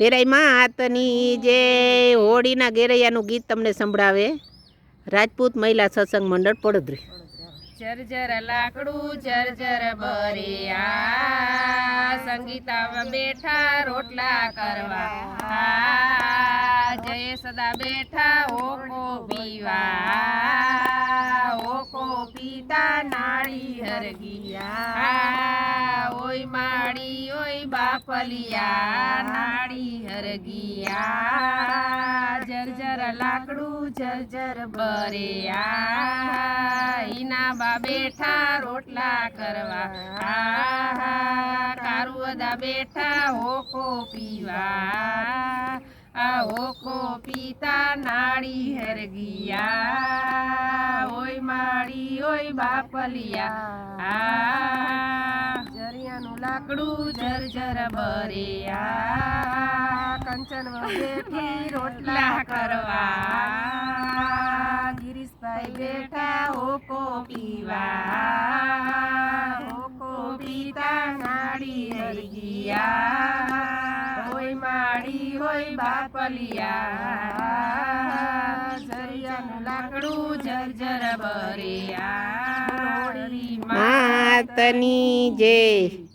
વેરાઈ માતની જે હોળીના ગેરૈયાનું ગીત તમને સંભળાવે. રાજપૂત મહિલા સત્સંગ મંડળ પડોદરી. જર્જર લાકડું જર્જર બરિયા. સંગીતા બેઠા રોટલા કરવા. જય સદા બેઠા ઓકો પીવા. ઓકો પીતા નાળી હરગિયા. ઓય માડી ઓય બાપલિયા. નાળી જરજર લાકડું જરજર બરિયા. ઈના બા બેઠા રોટલા કરવા કારુદા બેઠા હોકો પીવા. આ હોકો પીતા નાળી હરગિયા ઓય માડી ઓય બાપલિયા. આ જરિયાનું લાકડું જરજર બરિયા. બેઠી રોટલા કરવા. ગિરીશભાઈ બેઠા ઓકો પીવા. ઓકો પીતા નાડી હરગિયા. હોય માડી હોય બાપલિયા. જરિયાનું લાકડું જર્જર બરિયા. માતની જે